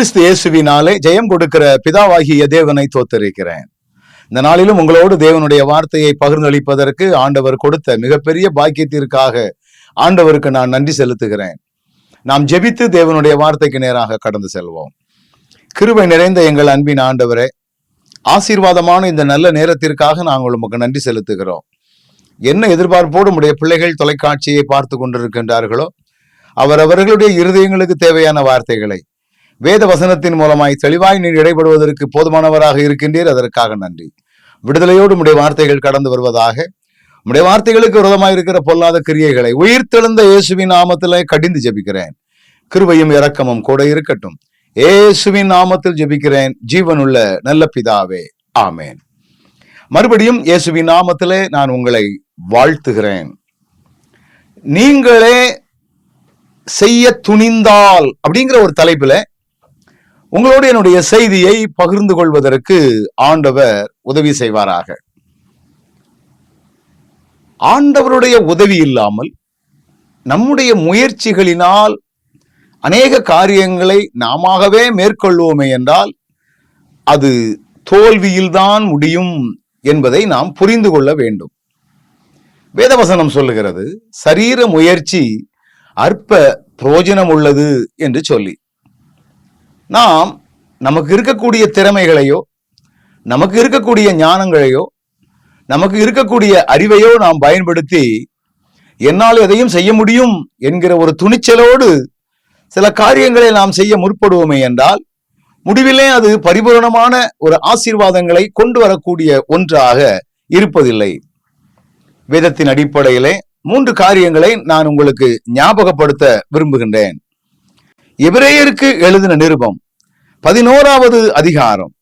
கிறிஸ்து இயேசுவினாலே ஜெயம் கொடுக்கிற பிதாவாகிய தேவனை தோத்தரிக்கிறேன் இந்த நாளிலும் உங்களோடு தேவனுடைய வார்த்தையை பகிர்ந்தளிப்பதற்கு ஆண்டவர் கொடுத்த மிகப்பெரிய பாக்கியத்திற்காக ஆண்டவருக்கு நான் நன்றி செலுத்துகிறேன். நாம் ஜெபித்து தேவனுடைய வார்த்தைக்கு நேராக கடந்து செல்வோம். கிருபை நிறைந்த எங்கள் அன்பின் ஆண்டவரே ஆசீர்வாதமான இந்த நல்ல நேரத்திற்காக நாங்கள் உமக்கு நன்றி செலுத்துகிறோம். என்ன எதிர்பார்ப்போடு உடைய பிள்ளைகள் தொலைக்காட்சியை பார்த்து கொண்டிருக்கின்றார்களோ அவரவர்களுடைய இருதயங்களுக்கு தேவையான வார்த்தைகளை வேத வசனத்தின் மூலமாய் தெளிவாய் நீர் இடைபடுவதற்கு போதுமானவராக இருக்கின்றீர். அதற்காக நன்றி. விடுதலையோடு உடைய வார்த்தைகள் கடந்து வருவதாக உடைய வார்த்தைகளுக்கு விரதமாக இருக்கிற பொல்லாத கிரியைகளை உயிர்த்தெழுந்த இயேசுவின் நாமத்திலே கடிந்து ஜெபிக்கிறேன். கிருபையும் இரக்கமும் கூட இருக்கட்டும். இயேசுவின் நாமத்தில் ஜெபிக்கிறேன். ஜீவனுள்ள நல்ல பிதாவே. ஆமேன். மறுபடியும் இயேசுவின் நாமத்திலே நான் உங்களை வாழ்த்துகிறேன். நீங்களே செய்ய துணிந்தால் அப்படிங்கிற ஒரு தலைப்புல உங்களோடு என்னுடைய செய்தியை பகிர்ந்து கொள்வதற்கு ஆண்டவர் உதவி செய்வாராக. ஆண்டவருடைய உதவி இல்லாமல் நம்முடைய முயற்சிகளினால் அநேக காரியங்களை நாமவே மேற்கொள்வோமே என்றால் அது தோல்வியில்தான் முடியும் என்பதை நாம் புரிந்து கொள்ள வேண்டும். வேதவசனம் சொல்லுகிறது சரீர முயற்சி அற்ப பிரயோஜனம் உள்ளது என்று சொல்லி. நாம் நமக்கு இருக்கக்கூடிய திறமைகளையோ நமக்கு இருக்கக்கூடிய ஞானங்களையோ நமக்கு இருக்கக்கூடிய அறிவையோ நாம் பயன்படுத்தி என்னால் எதையும் செய்ய முடியும் என்கிற ஒரு துணிச்சலோடு சில காரியங்களை நாம் செய்ய முற்படுவோமே என்றால் முடிவிலே அது பரிபூரணமான ஒரு ஆசீர்வாதங்களை கொண்டு வரக்கூடிய ஒன்றாக இருப்பதில்லை. வேதத்தின் அடிப்படையிலே மூன்று காரியங்களை நான் உங்களுக்கு ஞாபகப்படுத்த விரும்புகின்றேன். எபிரேயருக்கு எழுதின நிருபம் பதினோராவது அதிகாரம்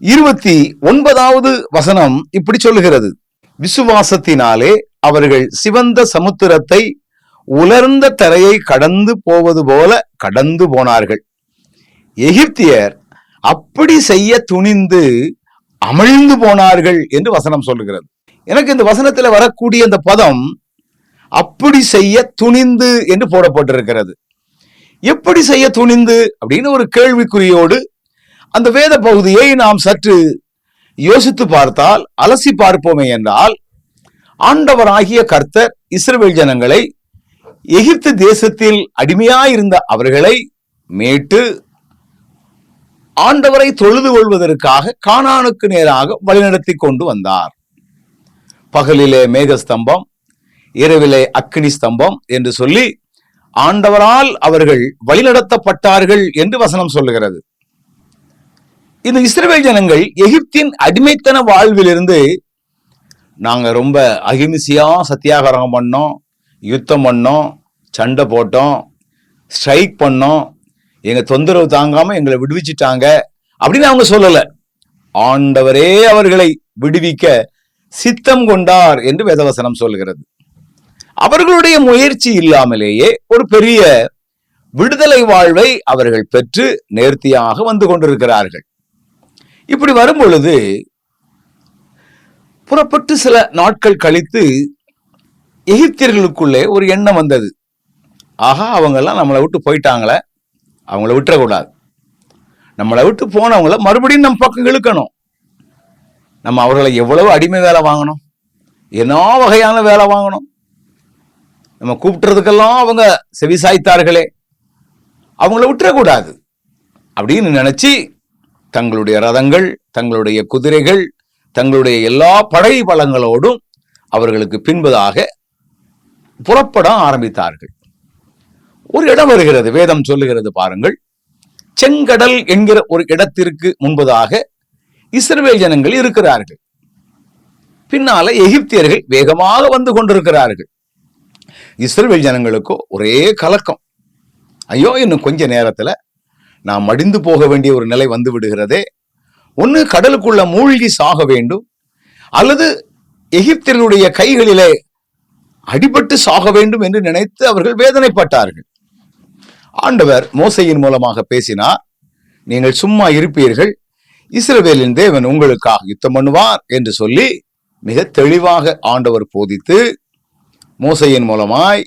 இருபத்தி ஒன்பதாவது வசனம் இப்படி சொல்லுகிறது. விசுவாசத்தினாலே அவர்கள் சிவந்த சமுத்திரத்தை உலர்ந்த தரையை கடந்து போவது போல கடந்து போனார்கள். எகிப்தியர் அப்படி செய்ய துணிந்து அமிழ்ந்து போனார்கள் என்று வசனம் சொல்லுகிறது. எனக்கு இந்த வசனத்துல வரக்கூடிய அந்த பதம் அப்படி செய்ய துணிந்து என்று போடப்பட்டிருக்கிறது. எப்படி செய்ய துணிந்து அப்படின்னு ஒரு கேள்விக்குறியோடு அந்த வேத பகுதியை நாம் சற்று யோசித்து பார்த்தால் அலசி பார்ப்போமே என்றால் ஆண்டவராகிய கர்த்தர் இஸ்ரவேல் ஜனங்களை எகிப்து தேசத்தில் அடிமையாயிருந்த அவர்களை மீட்டு ஆண்டவரை தொழுது கொள்வதற்காக காணானுக்கு நேராக வழிநடத்தி கொண்டு வந்தார். பகலிலே மேகஸ்தம்பம் இரவிலே அக்னி ஸ்தம்பம் என்று சொல்லி ஆண்டவரால் அவர்கள் வழிநடத்தப்பட்டார்கள் என்று வசனம் சொல்லுகிறது. இந்த இஸ்ரேல் ஜனங்கள் எகிப்தின் அடிமைத்தன வாழ்விலிருந்து நாங்க ரொம்ப அகிம்சையா சத்தியாகிரகம் பண்ணோம் யுத்தம் பண்ணோம் சண்டை போட்டோம் ஸ்ட்ரைக் பண்ணோம் எங்க தொந்தரவு தாங்காம எங்களை விடுவிச்சிட்டாங்க அப்படின்னு அவங்க சொல்லல. ஆண்டவரே அவர்களை விடுவிக்க சித்தம் கொண்டார் என்று வேதவசனம் சொல்லுகிறது. அவர்களுடைய முயற்சி இல்லாமலேயே ஒரு பெரிய விடுதலை வாழ்வை அவர்கள் பெற்று நேர்த்தியாக வந்து கொண்டிருக்கிறார்கள். இப்படி வரும் பொழுது புறப்பட்டு சில நாட்கள் கழித்து எகிப்தியர்களுக்குள்ளே ஒரு எண்ணம் வந்தது. ஆகா அவங்கெல்லாம் நம்மளை விட்டு போயிட்டாங்களே அவங்கள விட்டுறக்கூடாது. நம்மளை விட்டு போனவங்கள மறுபடியும் நம்ம பக்கம் இழுக்கணும். நம்ம அவர்களை எவ்வளவு அடிமை வேலை வாங்கணும்? என்ன வகையான வேலை வாங்கணும்? நம்ம கூப்பிட்டுறதுக்கெல்லாம் அவங்க செவிசாய்த்தார்களே அவங்கள விட்டுறக்கூடாது. அப்படின்னு நினைச்சு தங்களுடைய ரதங்கள் தங்களுடைய குதிரைகள் தங்களுடைய எல்லா படை பலங்களோடும் அவர்களுக்கு பின்பதாக புறப்பட ஆரம்பித்தார்கள். ஒரு இடம் வருகிறது வேதம் சொல்லுகிறது பாருங்கள். செங்கடல் என்கிற ஒரு இடத்திற்கு முன்பதாக இஸ்ரவேல் ஜனங்கள் இருக்கிறார்கள். பின்னால எகிப்தியர்கள் வேகமாக வந்து கொண்டிருக்கிறார்கள். இஸ்ரேல் ஜனங்களுக்கோ ஒரே கலக்கம். ஐயோ இன்னும் கொஞ்ச நேரத்தில் நாம் மடிந்து போக வேண்டிய ஒரு நிலை வந்து விடுகிறதே. ஒன்று கடலுக்குள்ள மூழ்கி சாக வேண்டும். அல்லது எகிப்தினுடைய கைகளிலே அடிபட்டு சாக வேண்டும் என்று நினைத்து அவர்கள் வேதனைப்பட்டார்கள். ஆண்டவர் மோசையின் மூலமாக பேசினார் நீங்கள் சும்மா இருப்பீர்கள். இஸ்ரவேலின் தேவன் உங்களுக்காக யுத்தம் பண்ணுவார் என்று சொல்லி மிக தெளிவாக ஆண்டவர் போதித்து மூசையின் மூலமாய்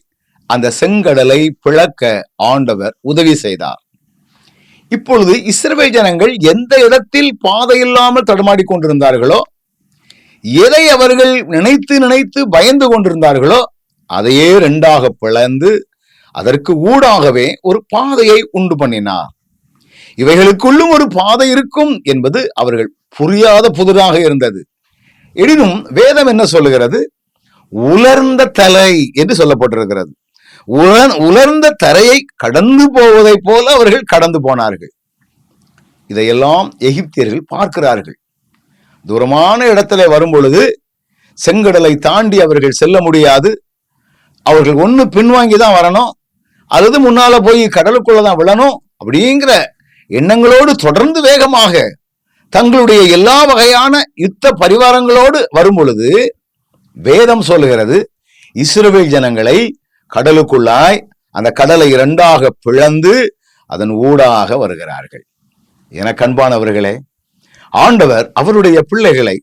அந்த செங்கடலை பிளக்க ஆண்டவர் உதவி செய்தார். இப்பொழுது இஸ்ரவேல் ஜனங்கள் எந்த இடத்தில் பாதை இல்லாமல் தடுமாடிக் கொண்டிருந்தார்களோ எதை அவர்கள் நினைத்து நினைத்து பயந்து கொண்டிருந்தார்களோ அதையே ரெண்டாக பிளந்து அதற்கு ஊடாகவே ஒரு பாதையை உண்டு பண்ணினார். இவைகளுக்குள்ளும் ஒரு பாதை இருக்கும் என்பது அவர்கள் புரியாத புதிராக இருந்தது. எனினும் வேதம் என்ன சொல்லுகிறது? உலர்ந்த தலை என்று சொல்லப்பட்டிருக்கிறது. உலர்ந்த தரையை கடந்து போவதைப் போல அவர்கள் கடந்து போனார்கள். இதையெல்லாம் எகிப்தியர்கள் பார்க்கிறார்கள். தூரமான இடத்துல வரும் பொழுது செங்கடலை தாண்டி அவர்கள் செல்ல முடியாது. அவர்கள் ஒன்று பின்வாங்கி தான் வரணும். அல்லது முன்னால போய் கடலுக்குள்ள தான் விழணும். அப்படிங்கிற எண்ணங்களோடு தொடர்ந்து வேகமாக தங்களுடைய எல்லா வகையான யுத்த பரிவாரங்களோடு வரும் பொழுது வேதம் சொல்லுகிறது இஸ்ரவேல் ஜனங்களை கடலுக்குள்ளாய் அந்த கடலை இரண்டாக பிளந்து அதன் ஊடாக வருகிறார்கள். என கண்பானவர்களே ஆண்டவர் அவருடைய பிள்ளைகளை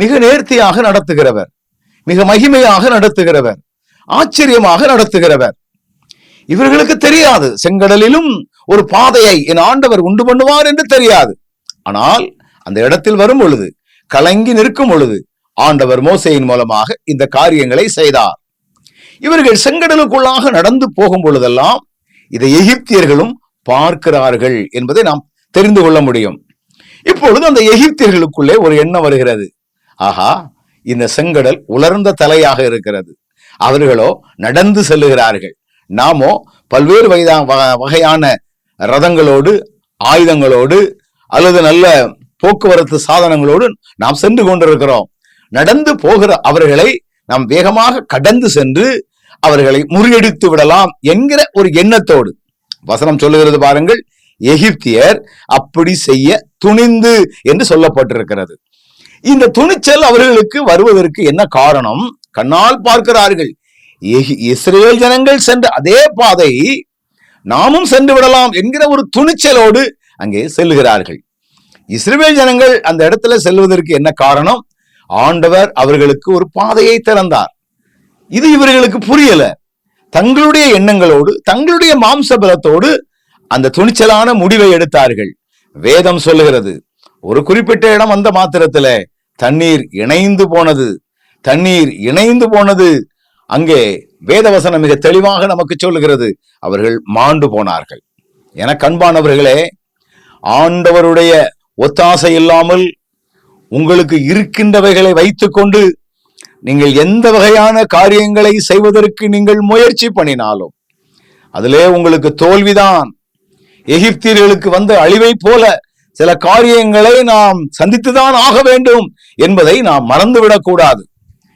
மிக நேர்த்தியாக நடத்துகிறவர் மிக மகிமையாக நடத்துகிறவர் ஆச்சரியமாக நடத்துகிறவர். இவர்களுக்கு தெரியாது செங்கடலிலும் ஒரு பாதையை என் ஆண்டவர் உண்டு பண்ணுவார் என்று தெரியாது. ஆனால் அந்த இடத்தில் வரும் பொழுது கலங்கி நிற்கும் பொழுது ஆண்டவர் மோசையின் மூலமாக இந்த காரியங்களை செய்தார். இவர்கள் செங்கடலுக்குள்ளாக நடந்து போகும் பொழுதெல்லாம் இதை எகிப்தியர்களும் பார்க்கிறார்கள் என்பதை நாம் தெரிந்து கொள்ள முடியும். இப்பொழுது அந்த எகிப்தியர்களுக்குள்ளே ஒரு எண்ணம் வருகிறது. ஆஹா இந்த செங்கடல் உலர்ந்த தலையாக இருக்கிறது. அவர்களோ நடந்து செல்லுகிறார்கள். நாமோ பல்வேறு வயதா வகையான ரதங்களோடு ஆயுதங்களோடு அல்லது நல்ல போக்குவரத்து சாதனங்களோடு நாம் சென்று கொண்டிருக்கிறோம். நடந்து போகிற அவர்களை நாம் வேகமாக கடந்து சென்று அவர்களை முறியடித்து விடலாம் என்கிற ஒரு எண்ணத்தோடு. வசனம் சொல்லுகிறது பாருங்கள் எகிப்தியர் அப்படி செய்ய துணிந்து என்று சொல்லப்பட்டிருக்கிறது. இந்த துணிச்சல் அவர்களுக்கு வருவதற்கு என்ன காரணம்? கண்ணால் பார்க்கிறார்கள். எகி- இஸ்ரேல் ஜனங்கள் சென்ற அதே பாதை நாமும் சென்று விடலாம் என்கிற ஒரு துணிச்சலோடு அங்கே செல்லுகிறார்கள். இஸ்ரேல் ஜனங்கள் அந்த இடத்துல செல்வதற்கு என்ன காரணம்? ஆண்டவர் அவர்களுக்கு ஒரு பாதையை திறந்தார். இது இவர்களுக்கு புரியல. தங்களுடைய எண்ணங்களோடு தங்களுடைய மாம்ச பலத்தோடு அந்த துணிச்சலான முடிவை எடுத்தார்கள். வேதம் சொல்லுகிறது ஒரு குறிப்பிட்ட இடம் வந்த மாத்திரத்துல தண்ணீர் இணைந்து போனது. தண்ணீர் இணைந்து போனது. அங்கே வேதவசனம் மிக தெளிவாக நமக்கு சொல்லுகிறது அவர்கள் மாண்டு போனார்கள். என கண்பானவர்களே ஆண்டவருடைய ஒத்தாசை இல்லாமல் உங்களுக்கு இருக்கின்றவைகளை வைத்துக்கொண்டு நீங்கள் எந்த வகையான காரியங்களை செய்வதற்கு நீங்கள் முயற்சி பண்ணினாலும் அதிலே உங்களுக்கு தோல்விதான். எகிப்தியர்களுக்கு வந்த அழிவைப் போல சில காரியங்களை நாம் சந்தித்துதான் ஆக வேண்டும் என்பதை நாம் மறந்துவிடக்கூடாது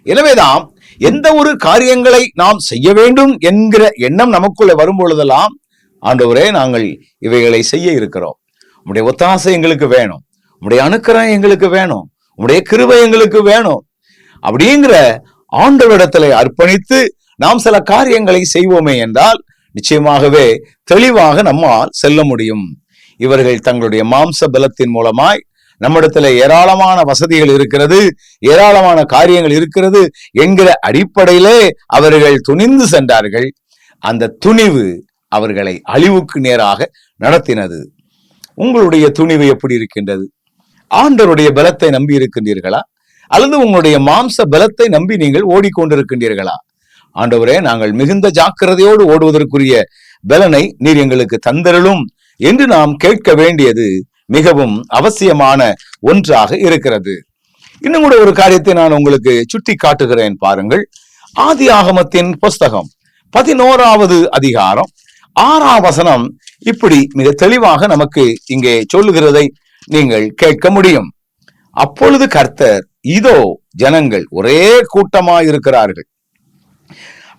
எனவேதான் எந்த ஒரு காரியங்களை நாம் செய்ய வேண்டும் என்கிற எண்ணம் நமக்குள்ள வரும் பொழுதெல்லாம் ஆண்டவரே நாங்கள் இவைகளை செய்ய இருக்கிறோம். உடைய ஒத்தாசை எங்களுக்கு வேணும். உடைய அனுக்கிரம் எங்களுக்கு வேணும். உடைய கிருவை எங்களுக்கு வேணும். அப்படிங்கிற ஆண்டவரிடத்துல அர்ப்பணித்து நாம் சில காரியங்களை செய்வோமே என்றால் நிச்சயமாகவே தெளிவாக நம்மால் செல்ல முடியும். இவர்கள் தங்களுடைய மாம்ச பலத்தின் மூலமாய் நம்மிடத்துல ஏராளமான வசதிகள் இருக்கிறது ஏராளமான காரியங்கள் இருக்கிறது என்கிற அடிப்படையிலே அவர்கள் துணிந்து சென்றார்கள். அந்த துணிவு அவர்களை அழிவுக்கு நேராக நடத்தினது. உங்களுடைய துணிவு எப்படி இருக்கின்றது? ஆண்டருடைய பலத்தை நம்பி இருக்கின்றீர்களா? அல்லது உங்களுடைய மாம்ச பலத்தை நம்பி நீங்கள் ஓடிக்கொண்டிருக்கின்றீர்களா? ஆண்டவரே நாங்கள் மிகுந்த ஜாக்கிரதையோடு ஓடுவதற்குரிய பலனை நீர் எங்களுக்கு தந்தருளும் என்று நாம் கேட்க வேண்டியது மிகவும் அவசியமான ஒன்றாக இருக்கிறது. இன்னும் கூட ஒரு காரியத்தை நான் உங்களுக்கு சுட்டி காட்டுகிறேன் பாருங்கள். ஆதி ஆகமத்தின் புஸ்தகம் பதினோராவது அதிகாரம் ஆறாம் வசனம் இப்படி மிக தெளிவாக நமக்கு இங்கே சொல்லுகிறதை நீங்கள் கேட்க முடியும். அப்பொழுது கர்த்தர் இதோ ஜனங்கள் ஒரே கூட்டமாய் இருக்கிறார்கள்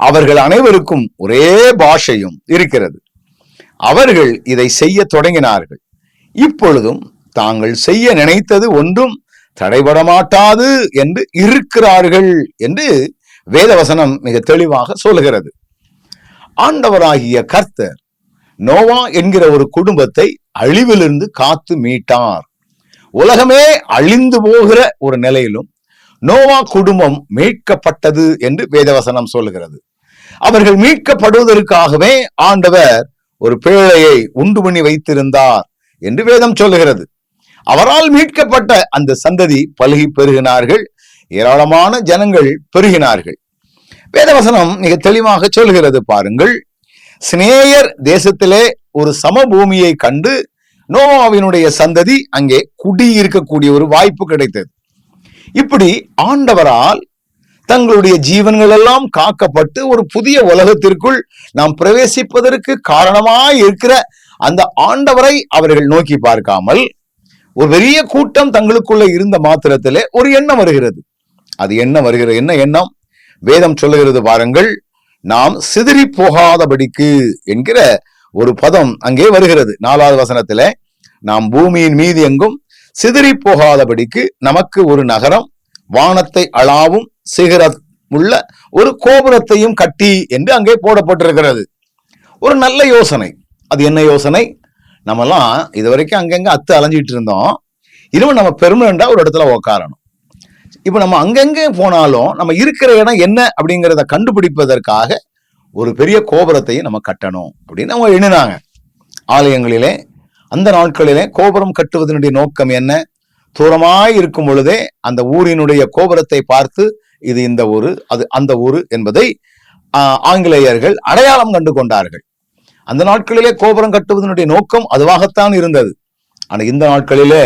அவர்கள் அனைவருக்கும் ஒரே பாஷையும் இருக்கிறது. அவர்கள் இதை செய்ய தொடங்கினார்கள். இப்பொழுதும் தாங்கள் செய்ய நினைத்தது ஒன்றும் தடைபட மாட்டாது என்று இருக்கிறார்கள் என்று வேதவசனம் மிக தெளிவாக சொல்லுகிறது. ஆண்டவராகிய கர்த்தர் நோவா என்கிற ஒரு குடும்பத்தை அழிவிலிருந்து காத்து மீட்டார். உலகமே அழிந்து போகிற ஒரு நிலையிலும் நோவா குடும்பம் மீட்கப்பட்டது என்று வேதவசனம் சொல்லுகிறது. அவர்கள் மீட்கப்படுவதற்காகவே ஆண்டவர் ஒரு பேழையை உண்டு பண்ணி வைத்திருந்தார் என்று வேதம் சொல்லுகிறது. அவரால் மீட்கப்பட்ட அந்த சந்ததி பழுகி பெருகினார்கள் ஏராளமான ஜனங்கள் பெருகினார்கள். வேதவசனம் மிக தெளிவாக சொல்கிறது பாருங்கள் சினேயர் தேசத்திலே ஒரு சமபூமியை கண்டு நோவாவினுடைய சந்ததி அங்கே குடியிருக்கக்கூடிய ஒரு வாய்ப்பு கிடைத்தது. இப்படி ஆண்டவரால் தங்களுடைய ஜீவன்கள் எல்லாம் காக்கப்பட்டு ஒரு புதிய உலகத்திற்குள் நாம் பிரவேசிப்பதற்கு காரணமாய் இருக்கிற அந்த ஆண்டவரை அவர்கள் நோக்கி பார்க்காமல் ஒரு பெரிய கூட்டம் தங்களுக்குள்ள இருந்த மாத்திரத்திலே ஒரு எண்ணம் வருகிறது. அது என்ன வருகிறது என்ன எண்ணம்? வேதம் சொல்லுகிறது பாருங்கள் நாம் சிதறி போகாதபடிக்கு என்கிற ஒரு பதம் அங்கே வருகிறது. நாலாவது வசனத்துல நாம் பூமியின் மீது எங்கும் சிதறி போகாதபடிக்கு நமக்கு ஒரு நகரம் வானத்தை அளாவும் சிகர உள்ள ஒரு கோபுரத்தையும் கட்டி என்று அங்கே போடப்பட்டிருக்கிறது. ஒரு நல்ல யோசனை. அது என்ன யோசனை? நம்மலாம் இது வரைக்கும் அங்கங்க அத்து அலைஞ்சிட்டு இருந்தோம். இனிமே நம்ம பெர்மனண்டா ஒரு இடத்துல உக்காரணும். இப்போ நம்ம அங்கங்கே போனாலும் நம்ம இருக்கிற இடம் என்ன அப்படிங்கிறத கண்டுபிடிப்பதற்காக ஒரு பெரிய கோபுரத்தையும் நம்ம கட்டணும் அப்படின்னு அவங்க எண்ணினாங்க. ஆலயங்களிலே அந்த நாட்களிலே கோபுரம் கட்டுவதனுடைய நோக்கம் என்ன? தூரமாய் இருக்கும் பொழுதே அந்த ஊரினுடைய கோபுரத்தை பார்த்து இது இந்த ஊரு அது அந்த ஊரு என்பதை ஆங்கிலேயர்கள் அடையாளம் கண்டு கொண்டார்கள். அந்த நாட்களிலே கோபுரம் கட்டுவதனுடைய நோக்கம் அதுவாகத்தான் இருந்தது. ஆனால் இந்த நாட்களிலே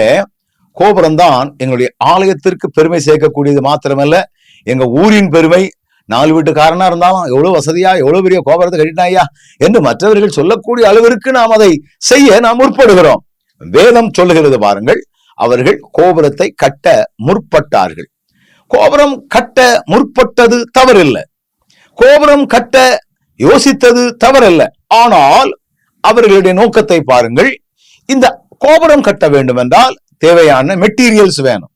கோபுரம் தான் எங்களுடைய ஆலயத்திற்கு பெருமை சேர்க்கக்கூடியது மாத்திரமல்ல. எங்க ஊரின் பெருமை நாலு வீட்டுக்காரனா இருந்தாலும் எவ்வளவு வசதியா எவ்வளவு பெரிய கோபுரத்தை கட்டினாயா என்று மற்றவர்கள் சொல்லக்கூடிய அளவிற்கு நாம் அதை செய்ய நாம் முற்படுகிறோம். வேதம் சொல்லுகிறது பாருங்கள் அவர்கள் கோபுரத்தை கட்ட முற்பட்டார்கள். கோபுரம் கட்ட முற்பட்டது தவறில்லை. கோபுரம் கட்ட யோசித்தது தவறல்ல. ஆனால் அவர்களுடைய நோக்கத்தை பாருங்கள் இந்த கோபுரம் கட்ட வேண்டும் என்றால் தேவையான மெட்டீரியல்ஸ் வேணும்.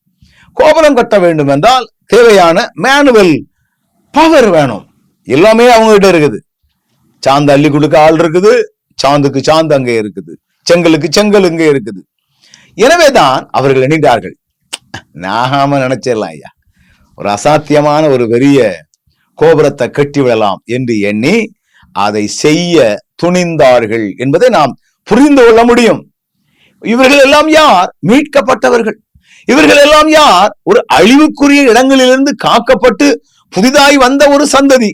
கோபுரம் கட்ட வேண்டும் என்றால் தேவையான மேனுவல் பவர் வேணும். எல்லாமே அவங்ககிட்ட இருக்குது. சாந்து அள்ளி கொடுக்க ஆள் இருக்குது சாந்துக்கு சாந்து அங்கே இருக்குது செங்கலுக்கு செங்கல் இங்கே இருக்குது. எனவே தான் அவர்கள் எண்ணிட்டார்கள் நாகாம நினைச்சிடலாம் ஐயா. ஒரு அசாத்தியமான ஒரு பெரிய கோபுரத்தை கட்டி விடலாம் என்று எண்ணி அதை செய்ய துணிந்தார்கள் என்பதை நாம் புரிந்து கொள்ள முடியும். இவர்கள் எல்லாம் யார்? மீட்கப்பட்டவர்கள். இவர்கள் எல்லாம் யார்? ஒரு அழிவுக்குரிய இடங்களிலிருந்து காக்கப்பட்டு புதிதாய் வந்த ஒரு சந்ததி.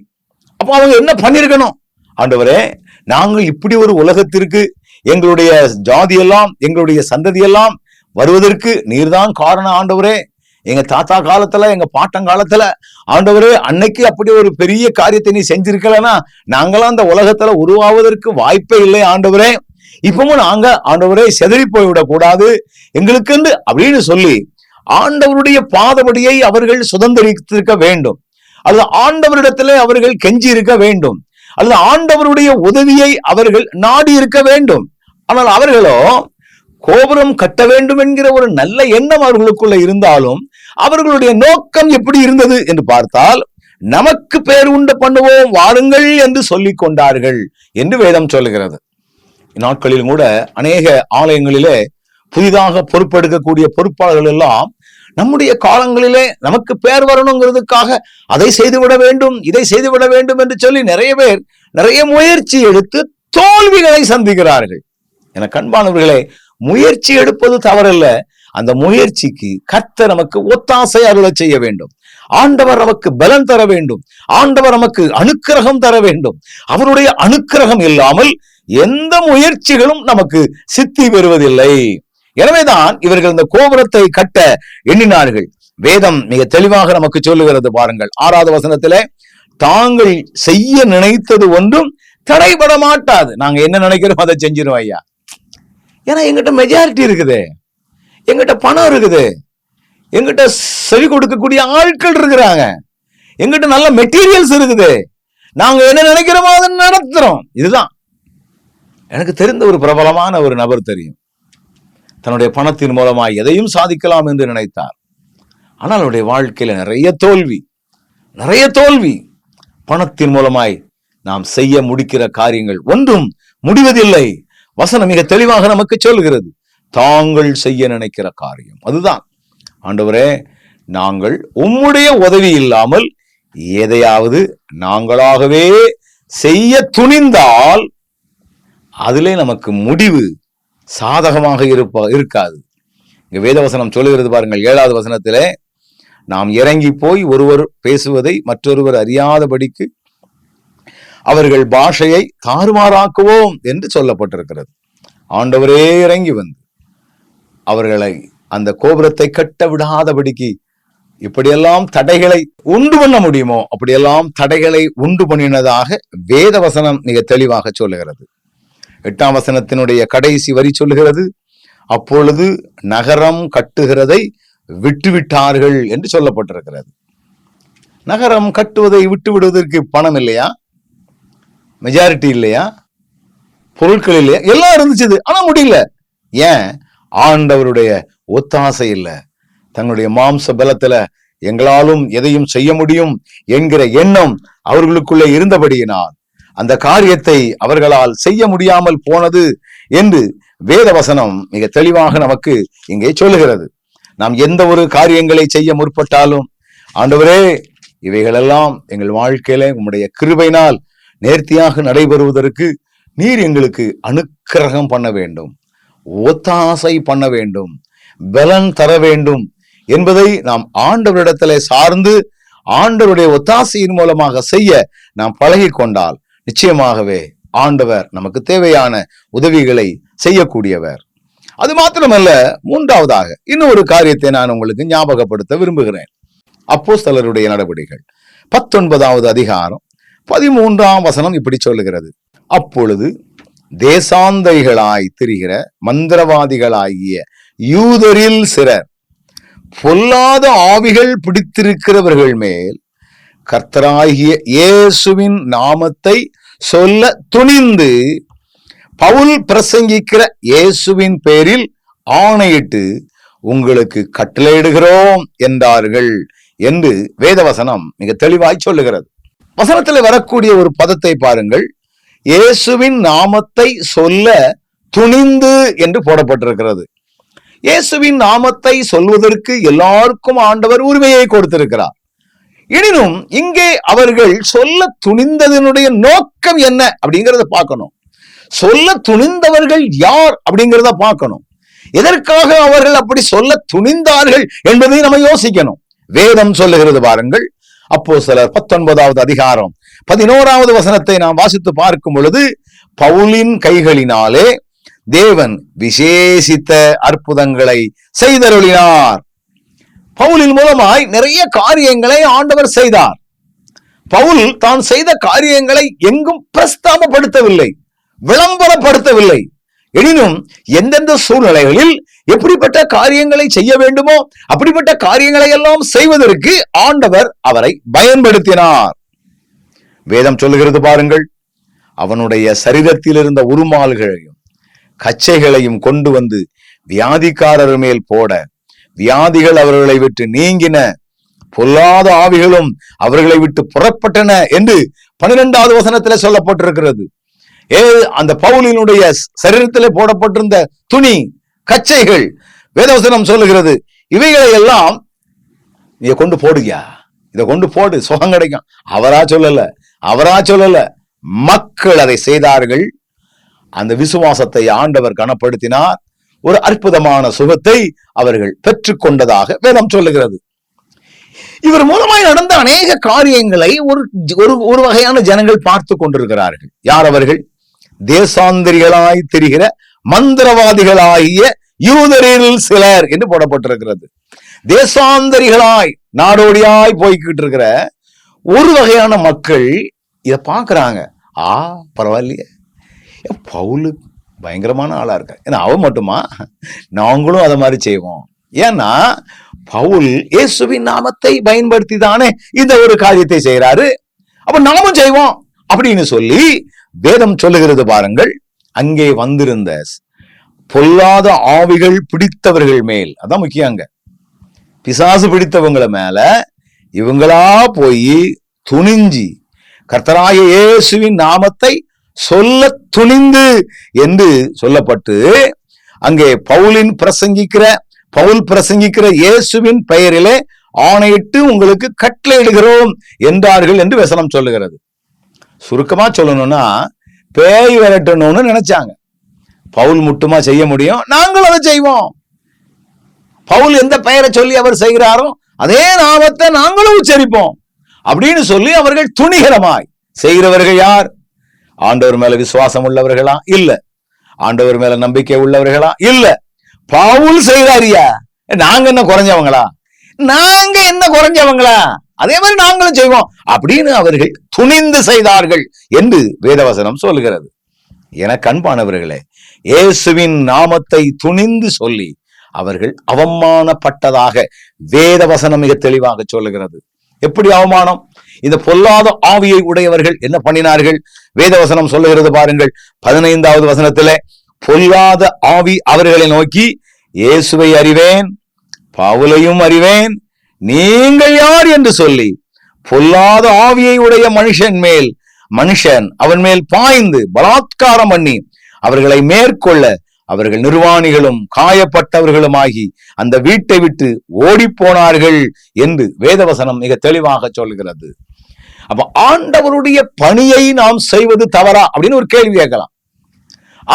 அப்ப அவங்க என்ன பண்ணிருக்கணும்? ஆண்டவரே நாங்கள் இப்படி ஒரு உலகத்திற்கு எங்களுடைய ஜாதி எல்லாம் எங்களுடைய சந்ததி எல்லாம் வருவதற்கு நீர்தான் காரணம் ஆண்டவரே. எங்க தாத்தா காலத்துல எங்க பாட்டங்காலத்துல ஆண்டவரே அன்னைக்கு அப்படி ஒரு பெரிய காரியத்தை நீ செஞ்சிருக்கலன்னா நாங்களாம் அந்த உலகத்துல உருவாவதற்கு வாய்ப்பே இல்லை ஆண்டவரே. இப்பவும் நாங்க ஆண்டவரே செதறி போய்விடக் கூடாது எங்களுக்கென்று அப்படின்னு சொல்லி ஆண்டவருடைய பாதபடியை அவர்கள் சுதந்திரித்திருக்க வேண்டும். அல்லது ஆண்டவரிடத்திலே அவர்கள் கெஞ்சி இருக்க வேண்டும். அல்லது ஆண்டவருடைய உதவியை அவர்கள் நாடி இருக்க வேண்டும். ஆனால் அவர்களோ கோபுரம் கட்ட வேண்டும் என்கிற ஒரு நல்ல எண்ணம் அவர்களுக்குள்ள இருந்தாலும் அவர்களுடைய நோக்கம் எப்படி இருந்தது என்று பார்த்தால் நமக்கு பேர் உண்டு பண்ணுவோம் வாருங்கள் என்று சொல்லிக் கொண்டார்கள் என்று வேதம் சொல்லுகிறது. இந்நாட்களில் கூட அநேக ஆலயங்களிலே புதிதாக பொறுப்பெடுக்கக்கூடிய பொறுப்பாளர்கள் எல்லாம் நம்முடைய காலங்களிலே நமக்கு பேர் வரணுங்கிறதுக்காக அதை செய்துவிட வேண்டும் இதை செய்துவிட வேண்டும் என்று சொல்லி நிறைய பேர் நிறைய முயற்சி எடுத்து தோல்விகளை சந்திக்கிறார்கள். என கண்பானவர்களே முயற்சி எடுப்பது தவறல்ல. அந்த முயற்சிக்கு கத்த நமக்கு ஒத்தாசை அருளை செய்ய வேண்டும். ஆண்டவர் நமக்கு பலன் தர வேண்டும். ஆண்டவர் நமக்கு அனுக்கிரகம் தர வேண்டும். அவருடைய அனுக்கிரகம் இல்லாமல் எந்த முயற்சிகளும் நமக்கு சித்தி பெறுவதில்லை. எனவேதான் இவர்கள் இந்த கோபுரத்தை கட்ட எண்ணினார்கள். வேதம் மிக தெளிவாக நமக்கு சொல்லுகிறது பாருங்கள். ஆறாவது வசனத்திலே தாங்கள் செய்ய நினைத்தது ஒன்றும் தடைபட மாட்டாது. நாங்க என்ன நினைக்கிறோம்? அதை செஞ்சிடும் ஐயா. ஏன்னா எங்கிட்ட மெஜாரிட்டி இருக்குது. எங்கிட்ட பணம் இருக்குது. எங்கிட்ட செவி கொடுக்கக்கூடிய ஆட்கள் இருக்கிறாங்க. எங்கிட்ட நல்ல மெட்டீரியல்ஸ் இருக்குது. நாங்க என்ன நினைக்கிறோமோ அதை நடத்துறோம். இதுதான். எனக்கு தெரிந்த ஒரு பிரபலமான ஒரு நபர் தெரியும். தன்னுடைய பணத்தின் மூலமாய் எதையும் சாதிக்கலாம் என்று நினைத்தார். ஆனால் அவருடைய வாழ்க்கையில் நிறைய தோல்வி நிறைய தோல்வி. பணத்தின் மூலமாய் நாம் செய்ய முடிக்கிற காரியங்கள் ஒன்றும் முடிவதில்லை. வசனம் மிக தெளிவாக நமக்கு சொல்கிறது. தாங்கள் செய்ய நினைக்கிற காரியம் அதுதான். ஆண்டவரே நாங்கள் உம்முடைய உதவி இல்லாமல் எதையாவது நாங்களாகவே செய்ய துணிந்தால் அதிலே நமக்கு முடிவு சாதகமாக இருப்பா இருக்காது. இங்க வேதவசனம் சொல்லுகிறது பாருங்கள் ஏழாவது வசனத்திலே நாம் இறங்கி போய் ஒருவர் பேசுவதை மற்றொருவர் அறியாதபடிக்கு அவர்கள் பாஷையை தாறுமாறாக்குவோம் என்று சொல்லப்பட்டிருக்கிறது. ஆண்டவரே இறங்கி வந்து அவர்களை அந்த கோபுரத்தை கட்ட விடாதபடிக்கு இப்படியெல்லாம் தடைகளை உண்டு பண்ண முடியுமோ அப்படியெல்லாம் தடைகளை உண்டு பண்ணினதாக வேதவசனம் மிக தெளிவாக சொல்லுகிறது. எட்டாம் வசனத்தினுடைய கடைசி வரி சொல்லுகிறது அப்பொழுது நகரம் கட்டுகிறதை விட்டுவிட்டார்கள் என்று சொல்லப்பட்டிருக்கிறது. நகரம் கட்டுவதை விட்டு விடுவதற்கு பணம் இல்லையா? மெஜாரிட்டி இல்லையா? பொருட்கள் இல்லையா? எல்லாம் இருந்துச்சு ஆனால் ஆனா முடியல. ஏன்? ஆண்டவருடைய ஒத்தாசை இல்ல. தன்னுடைய மாம்ச பலத்துல எங்களாலும் எதையும் செய்ய முடியும் என்கிற எண்ணம் அவர்களுக்குள்ளே இருந்தபடியினால் அந்த காரியத்தை அவர்களால் செய்ய முடியாமல் போனது என்று வேதவசனம் மிக தெளிவாக நமக்கு இங்கே சொல்லுகிறது. நாம் எந்த ஒரு காரியங்களை செய்ய முற்பட்டாலும் ஆண்டவரே இவைகளெல்லாம் எங்கள் வாழ்க்கையில உம்முடைய கிருபையினால் நேர்த்தியாக நடைபெறுவதற்கு நீர் எங்களுக்கு அனுக்கிரகம் பண்ண வேண்டும் ஒத்தாசை பண்ண வேண்டும் பலன் தர வேண்டும் என்பதை நாம் ஆண்டவரிடத்திலே சார்ந்து ஆண்டவருடைய ஒத்தாசையின் மூலமாக செய்ய நாம் பழகி கொண்டால் நிச்சயமாகவே ஆண்டவர் நமக்கு தேவையான உதவிகளை செய்யக்கூடியவர். அது மாத்திரமல்ல மூன்றாவதாக இன்னொரு காரியத்தை நான் உங்களுக்கு ஞாபகப்படுத்த விரும்புகிறேன். அப்போஸ்தலருடைய நடவடிக்கைகள். பத்தொன்பதாவது அதிகாரம் பதிமூன்றாம் வசனம் இப்படி சொல்லுகிறது. அப்பொழுது தேசாந்தைகளாய் திரிகிற மந்திரவாதிகளாகிய யூதரில் சிலர் பொல்லாத ஆவிகள் பிடித்திருக்கிறவர்கள் மேல் கர்த்தராகிய இயேசுவின் நாமத்தை சொல்ல துணிந்து பவுல் பிரசங்கிக்கிற இயேசுவின் பேரில் ஆணையிட்டு உங்களுக்கு கட்டளையிடுகிறோம் என்றார்கள் என்று வேதவசனம் மிக தெளிவாய் சொல்லுகிறது. வசனத்தில் வரக்கூடிய ஒரு பதத்தை பாருங்கள். இயேசுவின் நாமத்தை சொல்ல துணிந்து என்று போடப்பட்டிருக்கிறது. இயேசுவின் நாமத்தை சொல்வதற்கு எல்லாருக்கும் ஆண்டவர் உரிமையை கொடுத்திருக்கிறார். எனினும் இங்கே அவர்கள் சொல்ல துணிந்ததனுடைய நோக்கம் என்ன அப்படிங்கிறத பார்க்கணும். சொல்ல துணிந்தவர்கள் யார் அப்படிங்கிறத பார்க்கணும். எதற்காக அவர்கள் அப்படி சொல்ல துணிந்தார்கள் என்பதை நம்ம யோசிக்கணும். வேதம் சொல்லுகிறது பாருங்கள். அப்போ சிலர் பத்தொன்பதாவது அதிகாரம் பதினோராவது வசனத்தை நாம் வாசித்து பார்க்கும் பொழுது பவுலின் கைகளினாலே தேவன் விசேஷித்த அற்புதங்களை செய்தருளினார். பவுலின் மூலமாய் நிறைய காரியங்களை ஆண்டவர் செய்தார். பவுல் தான் செய்த காரியங்களை எங்கும் பிரஸ்தாபப்படுத்தவில்லை விளம்பரப்படுத்தவில்லை. எனினும் எந்தெந்த சூழ்நிலைகளில் எப்படிப்பட்ட காரியங்களை செய்ய வேண்டுமோ அப்படிப்பட்ட காரியங்களை எல்லாம் செய்வதற்கு ஆண்டவர் அவரை பயன்படுத்தினார். வேதம் சொல்லுகிறது பாருங்கள் அவனுடைய சரீரத்தில் இருந்த உருமால்களையும் கச்சைகளையும் கொண்டு வந்து வியாதிக்காரர் மேல் போட வியாதிகள் அவர்களை விட்டு நீங்கின பொல்லாத ஆவிகளும் அவர்களை விட்டு புறப்பட்டன என்று பன்னிரெண்டாவது வசனத்துல சொல்லப்பட்டிருக்கிறது. ஏ அந்த பவுலினுடைய சரீரத்திலே போடப்பட்டிருந்த துணி கச்சைகள் வேதவசனம் சொல்லுகிறது. இவைகளை எல்லாம் நீ கொண்டு போடுகியா? இதை கொண்டு போடு சுகம் கிடைக்கும். அவரா சொல்லல அவரா சொல்லல. மக்கள் அதை செய்தார்கள். அந்த விசுவாசத்தை ஆண்டவர் கனப்படுத்தினார். ஒரு அற்புதமான சுகத்தை அவர்கள் பெற்றுக்கொண்டதாக வேதம் சொல்லுகிறது. இவர் மூலமாய் நடந்த அநேக காரியங்களை ஒரு ஒரு ஒரு வகையான ஜனங்கள் பார்த்து கொண்டிருக்கிறார்கள். யார் அவர்கள்? தேசாந்திரிகளாய் தெரிகிற மந்திரவாதிகளாகிய யூதரில் சிலர் என்று போடப்பட்டிருக்கிறது. தேசாந்தரிகளாய் நாடோடியாய் போய்கிட்டு இருக்கிற ஒரு வகையான மக்கள் இத பாக்குறாங்க ஆ பரவாயில்லையே. ஏ, பவுலு பயங்கரமான ஆளாக இருக்கா? ஏன்னா அவன் மட்டுமா? நாங்களும் அதை மாதிரி செய்வோம். ஏன்னா பவுல் இயேசுவின் நாமத்தை பயன்படுத்தி தானே இந்த ஒரு காரியத்தை செய்கிறாரு அப்ப நாமும் செய்வோம் அப்படின்னு சொல்லி வேதம் சொல்லுகிறது பாருங்கள். அங்கே வந்திருந்த பொல்லாத ஆவிகள் பிடித்தவர்கள் மேல் அதான் முக்கியம் அங்க. பிசாசு பிடித்தவங்கள மேல இவங்களா போய் துணிஞ்சி கர்த்தராய இயேசுவின் நாமத்தை சொல்ல துணிந்து என்று சொல்லப்பட்டு அங்கே பவுலின் பிரசங்கிக்கிற பவுல் பிரசங்கிக்கிற இயேசுவின் பெயரிலே ஆணையிட்டு உங்களுக்கு கட்டளையிடுகிறோம் என்றார்கள் என்று வசனம் சொல்லுகிறது. சுருக்கமா சொல்லணும்னா பேய் விரட்டணும்னு நினைச்சாங்க. பவுல் மட்டுமா செய்ய முடியும்? நாங்கள் அதை செய்வோம். பவுல் எந்த பெயரை சொல்லி அவர் செய்கிறாரோ அதே நாமத்தை நாங்களும் உச்சரிப்போம். அப்படின்னு சொல்லி அவர்கள் துணிகரமாய் செய்கிறவர்கள் யார்? ஆண்டவர் மேல விசுவாசம் உள்ளவர்களா? இல்ல. ஆண்டவர் மேல நம்பிக்கை உள்ளவர்களா? இல்ல. பவுல் செய்தாரியா. நாங்க என்ன குறைஞ்சவங்களா? நாங்க என்ன குறைஞ்சவங்களா? அதே மாதிரி நாங்களும் செய்வோம். அப்படின்னு அவர்கள் துணிந்து செய்தார்கள் என்று வேதவசனம் சொல்கிறது என கண்பானவர்களே இயேசுவின் நாமத்தை துணிந்து சொல்லி அவர்கள் அவமானப்பட்டதாக வேதவசனம் மிக தெளிவாக சொல்லுகிறது. எப்படி அவமானம்? இந்த பொல்லாத ஆவியை உடையவர்கள் என்ன பண்ணினார்கள்? வேதவசனம் சொல்லுகிறது பாருங்கள். பதினைந்தாவது வசனத்திலே பொல்லாத ஆவி அவர்களை நோக்கி இயேசுவை அறிவேன் பவுலையும் அறிவேன் நீங்கள் யார் என்று சொல்லி பொல்லாத ஆவியை உடைய மனுஷன் மேல் மனுஷன் அவன் மேல் பாய்ந்து பலாத்காரம் பண்ணி அவர்களை மேற்கொள்ள அவர்கள் நிர்வாணிகளும் காயப்பட்டவர்களுமாகி அந்த வீட்டை விட்டு ஓடிப் போனார்கள் என்று வேதவசனம் மிக தெளிவாக சொல்கிறது. அப்ப ஆண்டவருடைய பணியை நாம் செய்வது தவறா அப்படின்னு ஒரு கேள்வி கேட்கலாம்.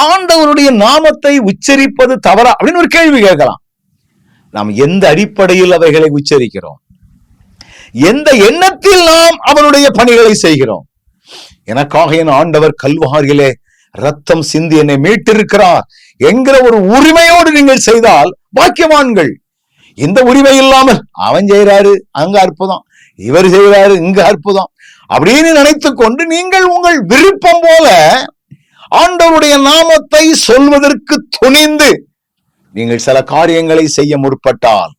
ஆண்டவருடைய நாமத்தை உச்சரிப்பது தவறா அப்படின்னு ஒரு கேள்வி கேட்கலாம். நாம் எந்த அடிப்படையில் அவைகளை உச்சரிக்கிறோம்? எந்த எண்ணத்தில் நாம் அவனுடைய பணிகளை செய்கிறோம்? எனக்காக என் ஆண்டவர் கல்வாரியிலே ரத்தம் சிந்தி என்னை மீட்டிருக்கிறார் என்கிற ஒரு உரிமையோடு நீங்கள் செய்தால் பாக்கியவான்கள். இந்த உரிமை இல்லாமல் அவன் செய்யறாரு அங்க அற்புதம். இவர் செய்யறாரு இங்க அற்புதம். அப்படின்னு நினைத்து கொண்டு நீங்கள் உங்கள் விருப்பம் போல ஆண்டவருடைய நாமத்தை சொல்வதற்கு துணிந்து நீங்கள் சில காரியங்களை செய்ய முற்பட்டால்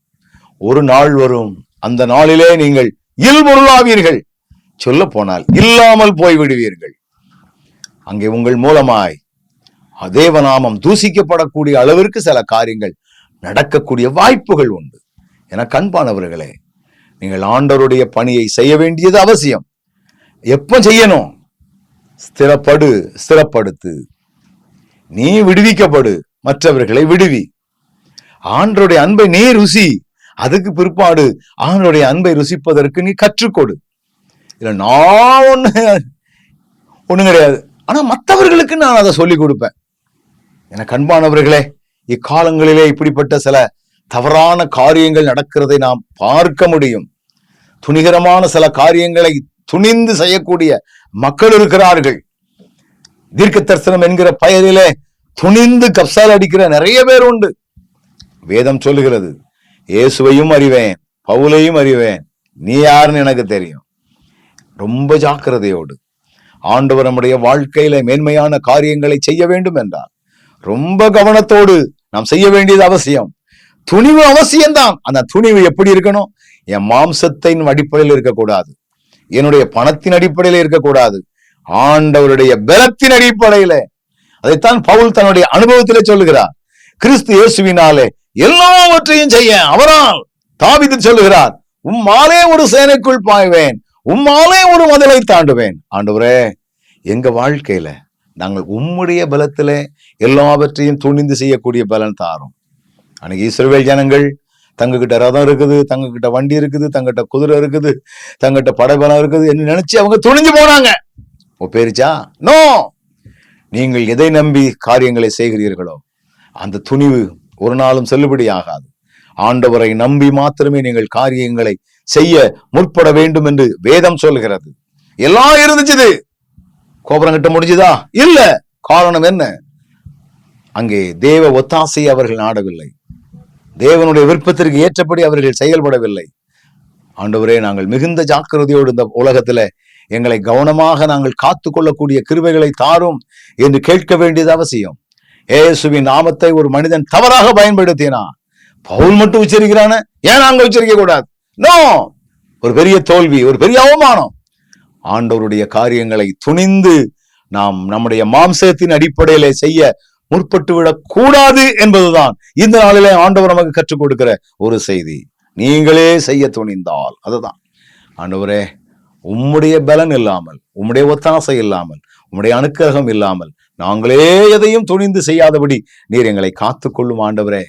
ஒரு நாள் வரும். அந்த நாளிலே நீங்கள் இல்பொருளாவீர்கள் சொல்ல போனால் இல்லாமல் போய்விடுவீர்கள். அங்கே உங்கள் மூலமாய் தேவநாமம் தூசிக்கப்படக்கூடிய அளவிற்கு சில காரியங்கள் நடக்கக்கூடிய வாய்ப்புகள் உண்டு. என கண்பானவர்களே நீங்கள் ஆண்டவருடைய பணியை செய்ய வேண்டியது அவசியம். எப்போ செய்யணும்? ஸ்திரப்படு ஸ்திரப்படுத்து. நீ விடுவிக்கப்படு மற்றவர்களை விடுவி. ஆண்டருடைய அன்பை நீ ருசி அதுக்கு பிற்பாடு ஆண்டருடைய அன்பை ருசிப்பதற்கு நீ கற்றுக்கொடு. இல்ல நான் ஒண்ணு ஒன்றும் கிடையாது. ஆனா மற்றவர்களுக்கு நான் அதை சொல்லி கொடுப்பேன். எனக்கு அன்பானவர்களே இக்காலங்களிலே இப்படிப்பட்ட சில தவறான காரியங்கள் நடக்கிறதை நாம் பார்க்க முடியும். துணிகரமான சில காரியங்களை துணிந்து செய்யக்கூடிய மக்கள் இருக்கிறார்கள். தீர்க்க தரிசனம் என்கிற பெயரிலே துணிந்து கப்சால் அடிக்கிற நிறைய பேர் உண்டு. வேதம் சொல்லுகிறது இயேசுவையும் அறிவேன் பவுலையும் அறிவேன் நீ யாருன்னு எனக்கு தெரியும். ரொம்ப ஜாக்கிரதையோடு ஆண்டவர் நம்முடைய வாழ்க்கையில மேன்மையான காரியங்களை செய்ய வேண்டும் என்றால் ரொம்ப கவனத்தோடு நாம் செய்ய வேண்டியது அவசியம். துணிவு அவசியம்தான். அந்த துணிவு எப்படி இருக்கணும்? என் மாம்சத்தின் அடிப்படையில் இருக்கக்கூடாது. என்னுடைய பணத்தின் அடிப்படையில இருக்கக்கூடாது. ஆண்டவருடைய பலத்தின் அடிப்படையில. அதைத்தான் பவுல் தன்னுடைய அனுபவத்திலே சொல்லுகிறார். கிறிஸ்து இயேசுவினாலே எல்லாவற்றையும் செய்ய அவரால் தாவித்து சொல்லுகிறார் உம்மாலே ஒரு சேனைக்குள் பாய்வேன் உம்மாலே ஒரு மதலை தாண்டுவேன். ஆண்டவரே எங்க வாழ்க்கையில நாங்கள் உம்முடைய பலத்திலே எல்லாவற்றையும் துணிந்து செய்யக்கூடிய பலன் தாரும். அன்னைக்கு இஸ்ரவேல் ஜனங்கள் தங்ககிட்ட ரதம் இருக்குது தங்ககிட்ட வண்டி இருக்குது தங்கிட்ட குதிரை இருக்குது தங்கிட்ட படைபலம் இருக்குது என்று நினைச்சு அவங்க துணிஞ்சு போனாங்க. ஒப்பேரிச்சா நோ! நீங்கள் எதை நம்பி காரியங்களை செய்கிறீர்களோ அந்த துணிவு ஒரு நாளும் செல்லுபடி ஆகாது. ஆண்டவரை நம்பி மாத்திரமே நீங்கள் காரியங்களை செய்ய முற்பட வேண்டும் என்று வேதம் சொல்கிறது. எல்லாம் இருந்துச்சுது. கோபுரம் கிட்ட முடிஞ்சுதா? இல்ல. காரணம் என்ன? அங்கே தேவ ஒத்தாசையை அவர்கள் நாடவில்லை. தேவனுடைய விருப்பத்திற்கு ஏற்றபடி அவர்கள் செயல்படவில்லை. ஆண்டவரே நாங்கள் மிகுந்த ஜாக்கிரதையோடு இந்த உலகத்துல எங்களை கவனமாக நாங்கள் காத்து கொள்ளக்கூடிய கிருபைகளை தாரும் என்று கேட்க வேண்டியது அவசியம். ஏசுவின் நாமத்தை ஒரு மனிதன் தவறாக பயன்படுத்தினா பவுல் மட்டும் உச்சரிக்கிறான? ஏன் நாங்க உச்சரிக்க கூடாது? நோ ஒரு பெரிய தோல்வி ஒரு பெரிய அவமானம். ஆண்டவருடைய காரியங்களை துணிந்து நாம் நம்முடைய மாம்சத்தின் அடிப்படையிலே செய்ய முற்பட்டுவிடக் கூடாது என்பதுதான் இந்த நாளிலே ஆண்டவர் நமக்கு கற்றுக் கொடுக்கிற ஒரு செய்தி. நீங்களே செய்ய துணிந்தால். அதுதான். ஆண்டவரே உம்முடைய பலன் இல்லாமல் உம்முடைய ஒத்தாசை இல்லாமல் உம்முடைய அனுக்கிரகம் இல்லாமல் நாங்களே எதையும் துணிந்து செய்யாதபடி நீர் எங்களை காத்துக்கொள்ளும் ஆண்டவரே.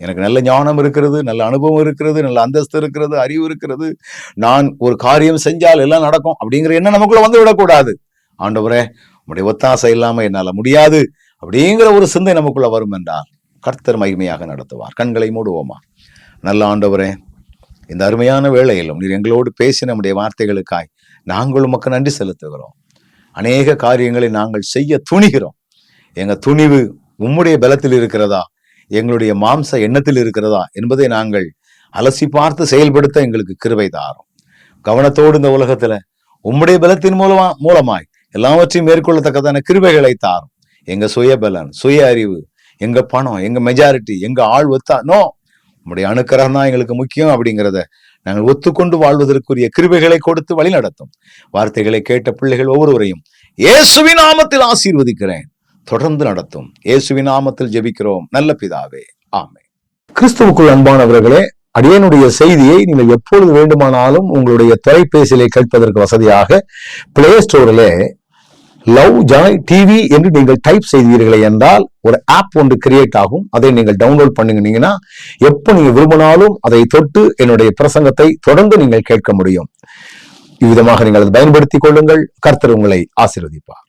எனக்கு நல்ல ஞானம் இருக்கிறது நல்ல அனுபவம் இருக்கிறது நல்ல அந்தஸ்து இருக்கிறது அறிவு இருக்கிறது. நான் ஒரு காரியம் செஞ்சால் எல்லாம் நடக்கும் அப்படிங்கிற எண்ணம் நமக்குள்ள வந்து விடக்கூடாது. ஆண்டவரே உம்முடைய ஒத்தாசை இல்லாமல் என்னால் முடியாது. அப்படிங்கிற ஒரு சிந்தை நமக்குள்ள வரும் என்றால் கர்த்தர் மகிமையாக நடத்துவார். கண்களை மூடுவோமா? நல்ல ஆண்டவரே இந்த அருமையான வேளையிலும் நீர் எங்களோடு பேசி நம்முடைய வார்த்தைகளுக்காய் நாங்கள் உமக்கு நன்றி செலுத்துகிறோம். அநேக காரியங்களை நாங்கள் செய்ய துணிகிறோம். எங்கள் துணிவு உம்முடைய பலத்தில் இருக்கிறதா? எங்களுடைய மாம்ச எண்ணத்தில் இருக்கிறதா? என்பதை நாங்கள் அலசி பார்த்து செயல்படுத்த எங்களுக்கு கிருவை தாரும். கவனத்தோடு இந்த உலகத்துல உம்முடைய பலத்தின் மூலமா மூலமாய் எல்லாவற்றையும் மேற்கொள்ளத்தக்கதான கிருவைகளை தாரும். எங்க சுயபலன் சுய அறிவு எங்க பணம் எங்க மெஜாரிட்டி எங்க ஆள் ஒத்தா நோ நம்முடைய அணுக்கரம் தான் எங்களுக்கு முக்கியம் அப்படிங்கிறத நாங்கள் ஒத்துக்கொண்டு வாழ்வதற்குரிய கிருபைகளை கொடுத்து வழி நடத்தும் வார்த்தைகளை கேட்ட பிள்ளைகள் ஒவ்வொருவரையும் இயேசுவின் நாமத்தில் ஆசீர்வதிக்கிறேன். தொடர்ந்து நடத்தும். இயேசுவின் நாமத்தில் ஜெபிக்கிறோம். நல்ல பிதாவே. ஆமை கிறிஸ்துவுக்குள் அன்பானவர்களே அடியனுடைய செய்தியை நீங்கள் எப்பொழுது வேண்டுமானாலும் உங்களுடைய தொலைபேசியிலே கேட்பதற்கு வசதியாக பிளே ஸ்டோரிலே லவ் ஜாய் டிவி என்று நீங்கள் டைப் செய்தீர்களே என்றால் ஒரு ஆப் ஒன்று கிரியேட் ஆகும். அதை நீங்கள் டவுன்லோட் பண்ணுனீங்கன்னா எப்போ நீங்க விரும்பினாலும் அதை தொட்டு என்னுடைய பிரசங்கத்தை தொடர்ந்து நீங்கள் கேட்க முடியும். இவ்விதமாக நீங்கள் அதை பயன்படுத்திக் கொள்ளுங்கள். கர்த்தர் உங்களை ஆசீர்வதிப்பார்.